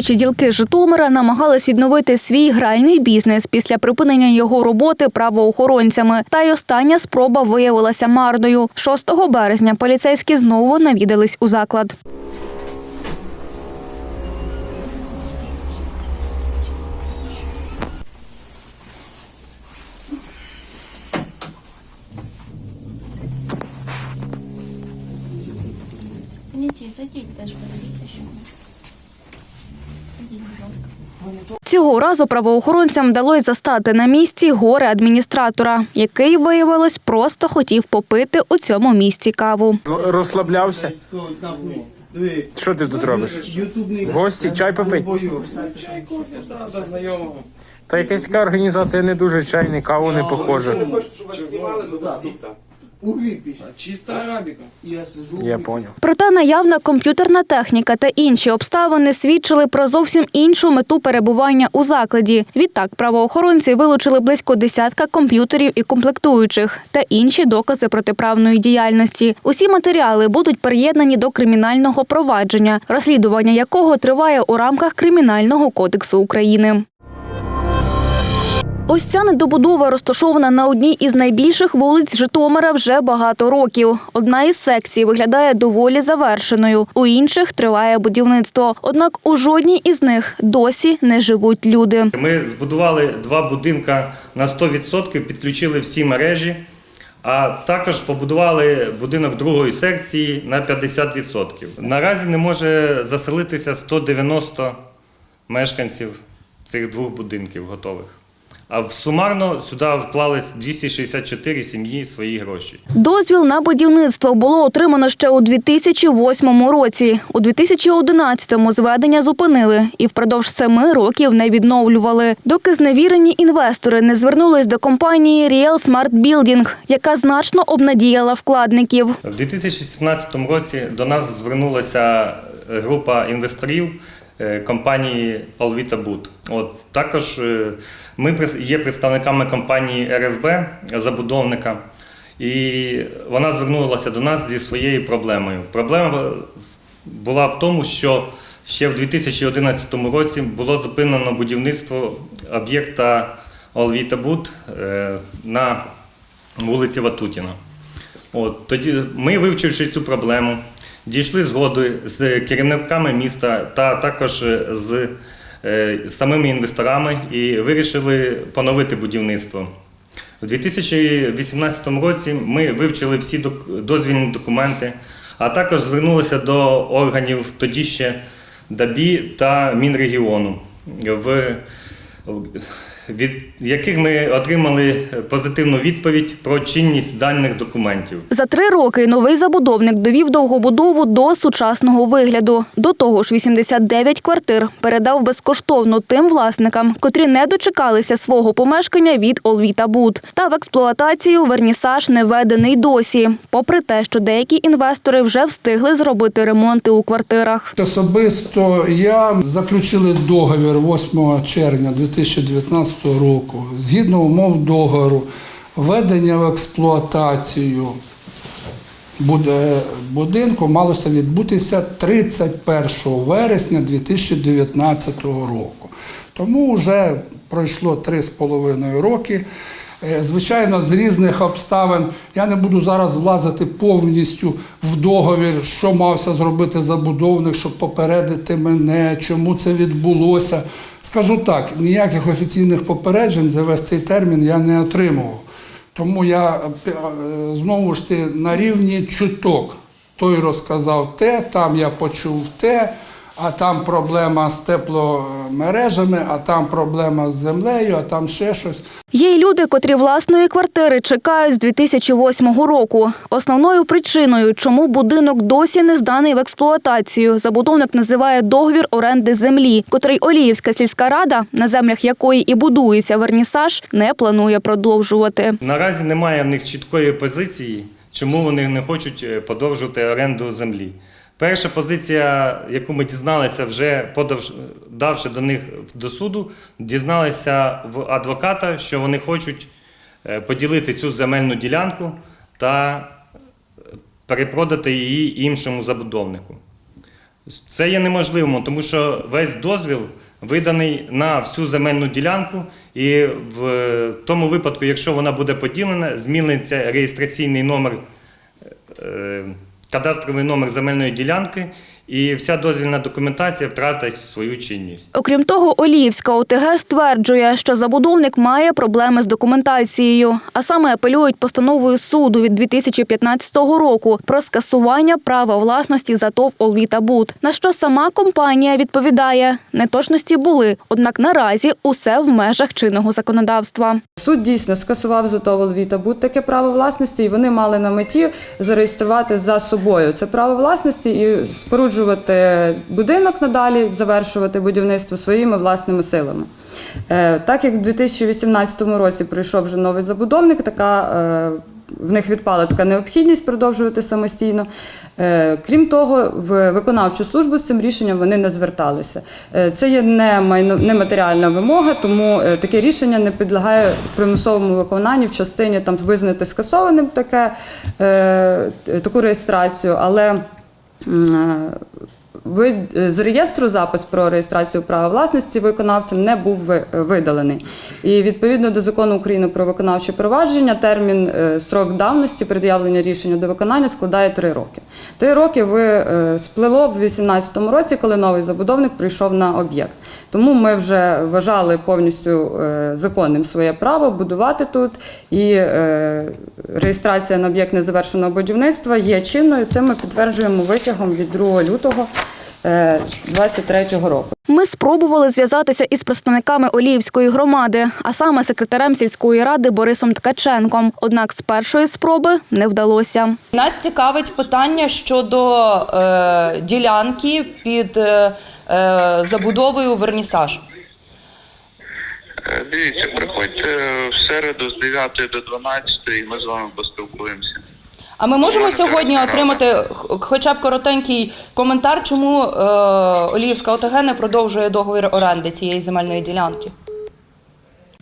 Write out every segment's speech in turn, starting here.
Тричі ділки Житомира намагались відновити свій гральний бізнес після припинення його роботи правоохоронцями. Та й остання спроба виявилася марною. 6 березня поліцейські знову навідались у заклад. Зайдіть теж подивіться, що воно. Ідіть, будь ласка. Цього разу правоохоронцям вдалося застати на місці горе адміністратора, який, виявилось, просто хотів попити у цьому місці каву. Розслаблявся. Що ти тут робиш? В гості чай попить? Та якась така організація не дуже чайний, каву не похожа. Чиста арабіка. Я сижу. Я поняв. Проте наявна комп'ютерна техніка та інші обставини свідчили про зовсім іншу мету перебування у закладі. Відтак правоохоронці вилучили близько десятка комп'ютерів і комплектуючих та інші докази протиправної діяльності. Усі матеріали будуть приєднані до кримінального провадження, розслідування якого триває у рамках Кримінального кодексу України. Ось ця недобудова розташована на одній із найбільших вулиць Житомира вже багато років. Одна із секцій виглядає доволі завершеною, у інших триває будівництво. Однак у жодній із них досі не живуть люди. Ми збудували два будинка на 100%, підключили всі мережі, а також побудували будинок другої секції на 50%. Наразі не може заселитися 190 мешканців цих двох будинків готових. А в- сумарно сюди вклались 264 сім'ї свої гроші. Дозвіл на будівництво було отримано ще у 2008 році. У 2011-му зведення зупинили і впродовж семи років не відновлювали, доки зневірені інвестори не звернулись до компанії Real Smart Building, яка значно обнадіяла вкладників. У 2017 році до нас звернулася група інвесторів компанії Alvita Boot. От також е, ми є представниками компанії РСБ забудовника. І вона звернулася до нас зі своєю проблемою. Проблема була в тому, що ще в 2011 році було зупинено будівництво об'єкта Alvita Boot е, на вулиці Ватутіна. От тоді ми, вивчивши цю проблему, дійшли згоди з керівниками міста та також з е, самими інвесторами і вирішили поновити будівництво. У 2018 році ми вивчили всі дозвільні документи, а також звернулися до органів тоді ще ДАБІ та Мінрегіону, в, від яких ми отримали позитивну відповідь про чинність даних документів. За три роки новий забудовник довів довгобудову до сучасного вигляду. До того ж, 89 квартир передав безкоштовно тим власникам, котрі не дочекалися свого помешкання від Олвіта Буд. Та в експлуатацію вернісаж не введений досі, попри те, що деякі інвестори вже встигли зробити ремонти у квартирах. Особисто я заключили договір 8 червня 2019 року. Згідно умов договору, введення в експлуатацію будинку малося відбутися 31 вересня 2019 року. Тому вже пройшло 3,5 роки. Е, Звичайно, з різних обставин я не буду зараз влазити повністю в договір, що мався зробити забудовник, щоб попередити мене, чому це відбулося. Скажу так, ніяких офіційних попереджень за весь цей термін я не отримував. Тому я е, знову ж ти на рівні чуток. Той розказав те, там я почув те, а там проблема з тепломережами, а там проблема з землею, а там ще щось. Є й люди, котрі власної квартири чекають з 2008 року. Основною причиною, чому будинок досі не зданий в експлуатацію, забудовник називає договір оренди землі, котрий Оліївська сільська рада, на землях якої і будується вернісаж, не планує продовжувати. Наразі немає в них чіткої позиції, чому вони не хочуть е, подовжувати оренду землі. Перша позиція, яку ми дізналися, вже подавши, давши до них до суду, дізналися в адвоката, що вони хочуть е, поділити цю земельну ділянку та перепродати її іншому забудовнику. Це є неможливим, тому що весь дозвіл виданий на всю земельну ділянку, і в тому випадку, якщо вона буде поділена, зміниться реєстраційний номер, е, кадастровий номер земельної ділянки, і вся дозвільна документація втратить свою чинність. Окрім того, Оліївська ОТГ стверджує, що забудовник має проблеми з документацією, а саме апелюють постановою суду від 2015 року про скасування права власності за ТОВ «Олвіта Буд». На що сама компанія відповідає, неточності були, однак наразі усе в межах чинного законодавства. Суд дійсно скасував затовол Віта будь таке право власності, і вони мали на меті зареєструвати за собою це право власності і споруджувати будинок надалі, завершувати будівництво своїми власними силами. Е, Так як в 2018 році прийшов вже новий забудовник, така. е, В них відпала така необхідність продовжувати самостійно. Е, Крім того, в виконавчу службу з цим рішенням вони не зверталися. Це є не майно не матеріальна вимога, тому таке рішення не підлягає примусовому виконанню в частині там визнати скасованим таке, таку реєстрацію, але 嗯 ви- з реєстру запис про реєстрацію права власності виконавцем не був видалений. І відповідно до закону України про виконавче провадження, термін е, строк давності пред'явлення рішення до виконання складає три роки. Три роки ви е, сплило в 2018 році, коли новий забудовник прийшов на об'єкт. Тому ми вже вважали повністю е, законним своє право будувати тут, і е, реєстрація на об'єкт незавершеного будівництва є чинною. Це ми підтверджуємо витягом від 2 лютого 2023 року. Ми спробували зв'язатися із представниками Оліївської громади, а саме секретарем сільської ради Борисом Ткаченком. Однак з першої спроби не вдалося. Нас цікавить питання щодо е, ділянки під е, е, забудовою вернісаж. Е, Дивіться, приходьте в середу з 9 до 12 і ми з вами поспілкуємося. А ми можемо сьогодні отримати хоча б коротенький коментар, чому е, Оліївська ОТГ не продовжує договір оренди цієї земельної ділянки?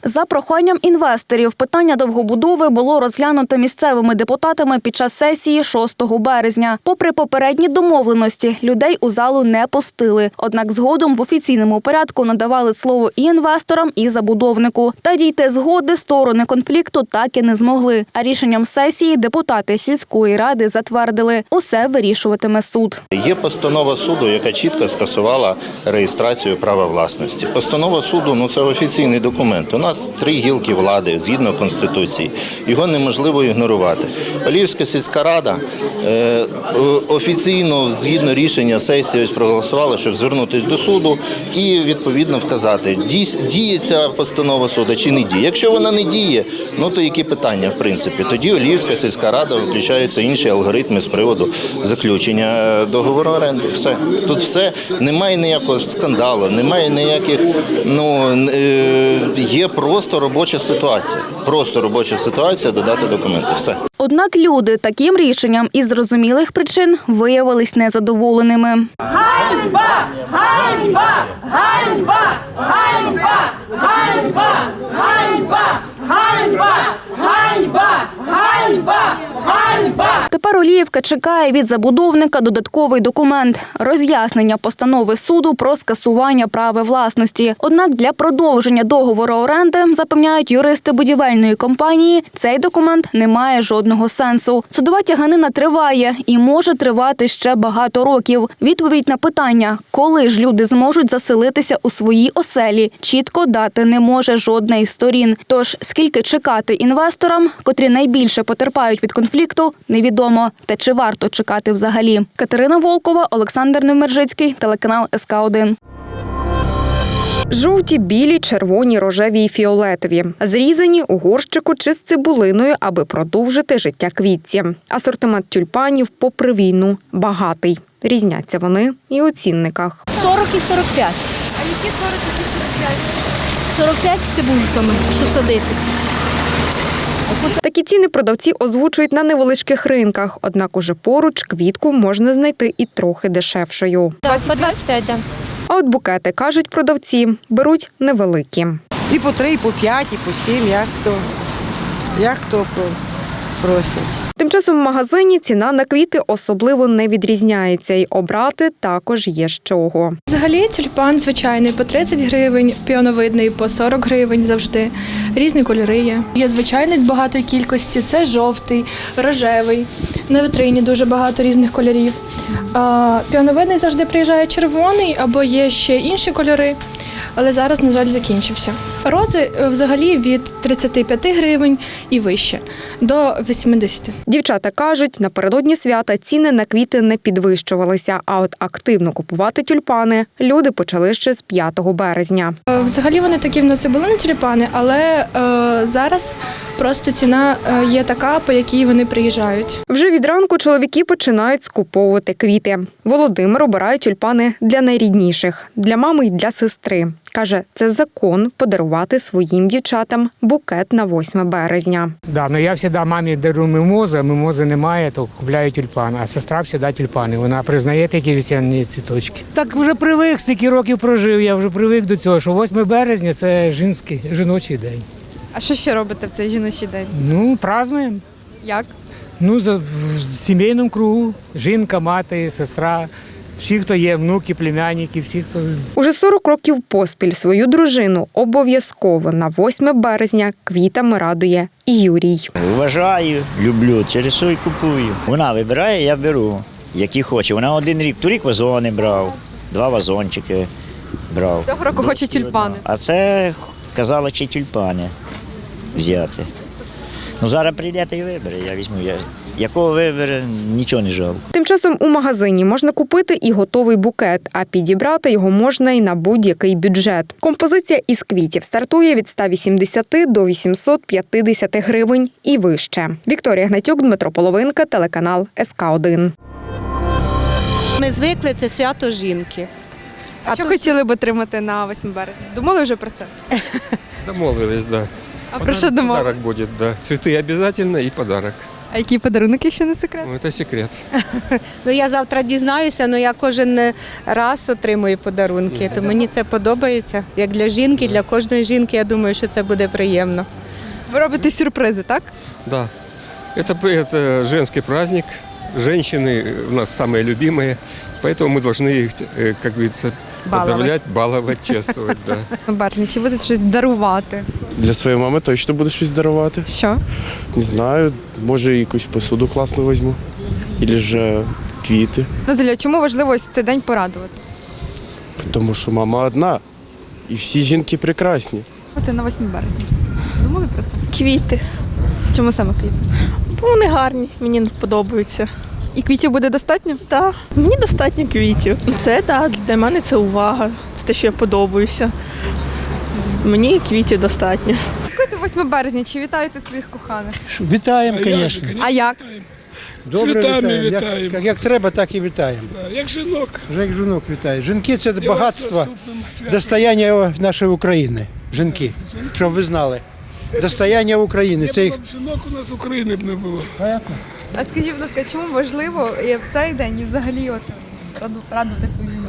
За проханням інвесторів питання довгобудови було розглянуто місцевими депутатами під час сесії 6 березня. Попри попередні домовленості, людей у залу не пустили. Однак згодом в офіційному порядку надавали слово і інвесторам, і забудовнику. Та дійти згоди сторони конфлікту так і не змогли. А рішенням сесії депутати сільської ради затвердили усе вирішуватиме суд. Є постанова суду, яка чітко скасувала реєстрацію права власності. Постанова суду ну це офіційний документ. У нас три гілки влади згідно конституції. Його неможливо ігнорувати. Олівська сільська рада е, офіційно, згідно рішення сесії, ось проголосувала, щоб звернутися до суду і відповідно вказати, діє ця постанова суду чи не діє. Якщо вона не діє, ну то які питання в принципі? Тоді Олівська сільська рада включаються інші алгоритми з приводу заключення договору оренди. Все тут все немає ніякого скандалу, немає ніяких. Ну е, є просто робоча ситуація. Просто робоча ситуація додати документи. Все. Однак люди таким рішенням із зрозумілих причин виявились незадоволеними. Тепер Оліївка чекає від забудовника додатковий документ роз'яснення постанови суду про скасування права власності. Однак для продовження договору оренди запевняють юристи будівельної компанії. Цей документ не має жодного сенсу. Судова тяганина триває і може тривати ще багато років. Відповідь на питання, коли ж люди зможуть заселитися у свої оселі, чітко дати не може жодна із сторін. Тож скільки чекати інвесторам, котрі найбільше потерпають від конфлікту, невідомо. Та чи варто чекати взагалі? Катерина Волкова, Олександр Немержицький, телеканал СК 1 Жовті, білі, червоні, рожеві і фіолетові. Зрізані у горщику чи з цибулиною, аби продовжити життя квітці. Асортимент тюльпанів попри війну багатий. Різняться вони і у цінниках. 40 і 45. А які 40 і 45? 45 з цибульками, що садити. Такі ціни продавці озвучують на невеличких ринках, однак уже поруч квітку можна знайти і трохи дешевшою. По 25, так. А от букети, кажуть продавці, беруть невеликі. І по три, і по п'ять, і по сім, як хто. Як хто. Просять. Тим часом в магазині ціна на квіти особливо не відрізняється, і обрати також є з чого. Взагалі тюльпан звичайний по 30 гривень, піоновидний по 40 гривень завжди. Різні кольори є. Є звичайний багатої кількості, це жовтий, рожевий. На витрині дуже багато різних кольорів. А, піоновидний завжди приїжджає червоний або є ще інші кольори. Але зараз, на жаль, закінчився. Рози е, взагалі від 35 гривень і вище до 80. Дівчата кажуть, напередодні свята ціни на квіти не підвищувалися, а от активно купувати тюльпани люди почали ще з 5 березня. Е, Взагалі вони такі в нас і були на тюльпани, але е, зараз просто ціна е, є така, по якій вони приїжджають. Вже від ранку чоловіки починають скуповувати квіти. Володимир обирає тюльпани для найрідніших, для мами й для сестри. Каже, це закон подарувати своїм дівчатам букет на 8 березня. Да, ну я завжди мамі дарю мимозу, а мимози немає, то купляю тюльпан. А сестра завжди тюльпани. Вона признає такі весняні цвіточки. Так вже привик, стільки років прожив. Я вже привик до цього, що 8 березня це жінський, жіночий день. А що ще робите в цей жіночий день? Ну, празднуємо. Як? Ну, за, в сімейному кругу. Жінка, мати, сестра, всі, хто є, внуки, племянники, всі, хто Уже 40 років поспіль свою дружину обов'язково на 8 березня квітами радує і Юрій. Вважаю, люблю, через що купую. Вона вибирає, я беру, які хоче. Вона один рік, торік вазони брав, два вазончики брав. Цього року хоче тюльпани. А це казала, чи тюльпани взяти. Ну зараз прийдете і вибере, я візьму. Я, якого вибере, нічого не жалко. Тим часом у магазині можна купити і готовий букет, а підібрати його можна і на будь-який бюджет. Композиція із квітів стартує від 180 до 850 гривень і вище. Вікторія Гнатюк, Дмитро Половинка, телеканал СК 1 Ми звикли, це свято жінки. А що хотіли б отримати на 8 березня? Думали вже про це? Домолвились, да. А про що думали? Подарок будет, да. Цветы обязательно и подарок. А який подарунок, якщо не секрет? Ну, это секрет. Ну я завтра дізнаюся, але я кожен раз отримую подарунки. То мені це подобається. Як для жінки, для кожної жінки, я думаю, що це буде приємно. Ви робите сюрпризи, так? Да. Это, это женский праздник. Женщины у нас самые любимые, поэтому мы должны их, э, как говорится, Баловать. поздравлять, баловать, чествовать. Да. Березні, чи будете щось дарувати? Для своєї мами точно буду щось дарувати. Що? Не знаю, може якусь посуду класну візьму. Або ж е, квіти. Назаля, чому важливо ось цей день порадувати? Тому що мама одна. І всі жінки прекрасні. От на 8 березня. Думали про це? Квіти. Чому саме квіти? Бо вони гарні, мені подобаються. І квітів буде достатньо? Так, мені достатньо квітів. Це так, для мене це увага. Це те, що я подобаюся. Мені квітів достатньо. Святкуєте 8 березня, чи вітаєте своїх коханих? Вітаємо, звісно. А як? Добре Цвітами вітаємо. Як, вітаємо. як, як треба, так і вітаємо. Як жінок. Вже як жінок вітаю. Жінки це І багатство, достояння нашої України. Жінки, щоб ви знали. Достояння України. Це їх жінок, у нас України б не було. А скажіть, будь ласка, чому важливо і в цей день і взагалі от раду- радувати свою війну?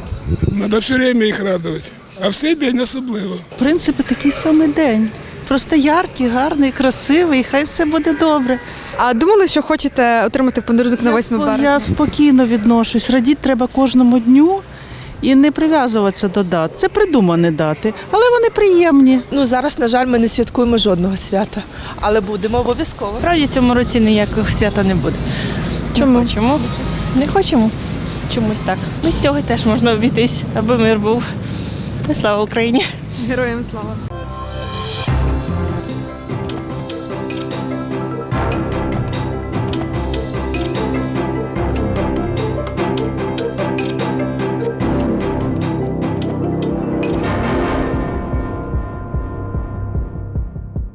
Треба все время їх радувати. А в цей день особливо. В принципі, такий самий день. Просто яркий, гарний, красивий, хай все буде добре. А думали, що хочете отримати в подарунок на 8 Спо- березня? Я спокійно відношусь. Радіти треба кожному дню і не прив'язуватися до дат. Це придумані дати, але вони приємні. Ну зараз, на жаль, ми не святкуємо жодного свята, але будемо обов'язково. Правді цьому році ніякого свята не буде. Чому? Чому? Не хочемо. Чомусь так. Ну, з цього теж можна обійтись, аби мир був. Слава Україні! Героям слава!